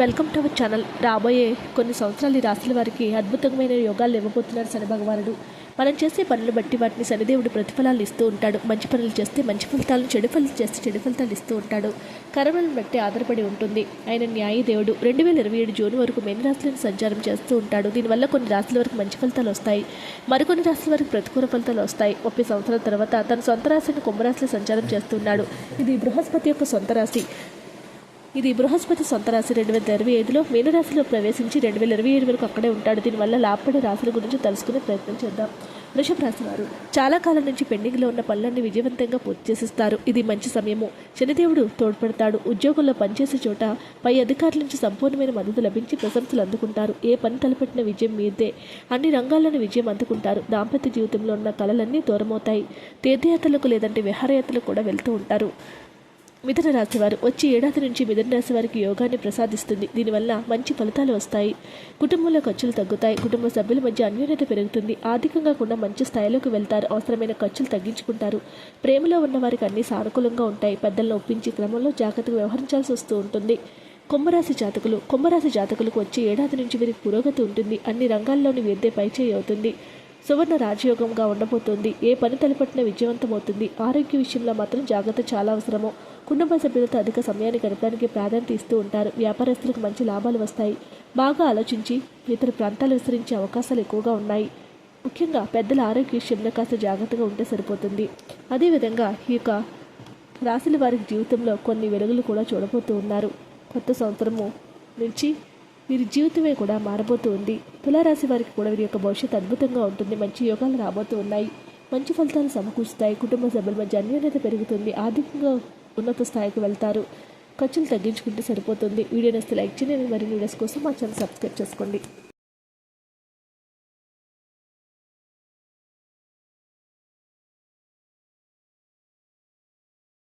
Welcome to our channel. రాబోయే కొన్ని సంవత్సరాలు ఈ రాశుల వారికి అద్భుతమైన యోగాలు ఇవ్వబోతున్నారు శని భగవానుడు మనం చేసే పనులు బట్టి వాటిని శనిదేవుడు ప్రతిఫలాలు ఇస్తూ ఉంటాడు. మంచి పనులు చేస్తే మంచి ఫలితాలను చెడు ఫలితాలు చేస్తే చెడు ఫలితాలు ఇస్తూ ఉంటాడు. కర్మలను బట్టి ఆధారపడి ఉంటుంది. ఆయన న్యాయ దేవుడు. రెండు వేల ఇరవై ఏడు జూన్ వరకు మెయిన్ రాశులను సంచారం చేస్తూ ఉంటాడు. దీనివల్ల కొన్ని రాశుల వరకు మంచి ఫలితాలు వస్తాయి. మరికొన్ని రాశుల వరకు ప్రతికూల ఫలితాలు వస్తాయి. ముప్పై సంవత్సరాల తర్వాత తన సొంత రాశిని కుంభరాశిలో సంచారం చేస్తున్నాడు. ఇది బృహస్పతి యొక్క సొంత రాశి. ఇది బృహస్పతి సొంత రాశి రెండు వేల ఇరవై ఐదులో మీనరాశిలో ప్రవేశించి రెండు వేల ఇరవై ఏడు వరకు అక్కడే ఉంటాడు. దీనివల్ల లాభపడే రాశుల గురించి తెలుసుకునే ప్రయత్నం చేద్దాం. వృషభ రాశి వారు చాలా కాలం నుంచి పెండింగ్లో ఉన్న పనులన్నీ విజయవంతంగా పూర్తి చేసిస్తారు. ఇది మంచి సమయము. శనిదేవుడు తోడ్పడతాడు. ఉద్యోగంలో పనిచేసే చోట పై అధికారుల నుంచి సంపూర్ణమైన మద్దతు లభించి ప్రశంసలు అందుకుంటారు. ఏ పని తలపెట్టిన విజయం మీదే. అన్ని రంగాల్లోని విజయం అందుకుంటారు. దాంపత్య జీవితంలో ఉన్న కళలన్నీ దూరమవుతాయి. తీర్థయాత్రలకు లేదంటే విహారయాత్రలకు కూడా వెళ్తూ ఉంటారు. మిథున రాశి వారు వచ్చే ఏడాది నుంచి మిథున రాశి వారికి యోగాన్ని ప్రసాదిస్తుంది. దీనివల్ల మంచి ఫలితాలు వస్తాయి. కుటుంబంలో ఖర్చులు తగ్గుతాయి. కుటుంబ సభ్యుల మధ్య అన్యోన్యత పెరుగుతుంది. ఆర్థికంగా కూడా మంచి స్థాయిలోకి వెళ్తారు. అవసరమైన ఖర్చులు తగ్గించుకుంటారు. ప్రేమలో ఉన్న వారికి అన్ని సానుకూలంగా ఉంటాయి. పెద్దలను ఒప్పించి క్రమంలో జాగ్రత్తగా వ్యవహరించాల్సి వస్తూ ఉంటుంది. కుంభరాశి జాతకులు కుంభరాశి జాతకులకు వచ్చే ఏడాది నుంచి వీరికి పురోగతి ఉంటుంది. అన్ని రంగాల్లోని విద్య పైచేయి అవుతుంది. సువర్ణ రాజయోగంగా ఉండబోతోంది. ఏ పని తలపట్టిన విజయవంతమవుతుంది. ఆరోగ్య విషయంలో మాత్రం జాగ్రత్త చాలా అవసరము. కుటుంబ సభ్యులతో అధిక సమయాన్ని గడపడానికి ప్రాధాన్యత ఇస్తూ ఉంటారు. వ్యాపారస్తులకు మంచి లాభాలు వస్తాయి. బాగా ఆలోచించి ఇతర ప్రాంతాలు విస్తరించే అవకాశాలు ఎక్కువగా ఉన్నాయి. ముఖ్యంగా పెద్దల ఆరోగ్య విషయంలో కాస్త జాగ్రత్తగా ఉంటే సరిపోతుంది. అదేవిధంగా ఈ యొక్క రాశుల వారి జీవితంలో కొన్ని వెలుగులు కూడా చూడబోతూ ఉన్నారు. కొత్త సంవత్సరము నుంచి వీరి జీవితమే కూడా మారబోతూ ఉంది. తులారాశి వారికి కూడా వీరి యొక్క భవిష్యత్తు అద్భుతంగా ఉంటుంది. మంచి యోగాలు రాబోతూ ఉన్నాయి. మంచి ఫలితాలు సమకూరుస్తాయి. కుటుంబ సభ్యుల మధ్య అన్యోన్యత పెరుగుతుంది. ఆర్థికంగా ఉన్నత స్థాయికి వెళ్తారు. ఖర్చులు తగ్గించుకుంటే సరిపోతుంది. వీడియో నస్తే లైక్ చేయండి. మరిన్ని వీడియోస్ కోసం మా ఛానల్ సబ్స్క్రైబ్ చేసుకోండి.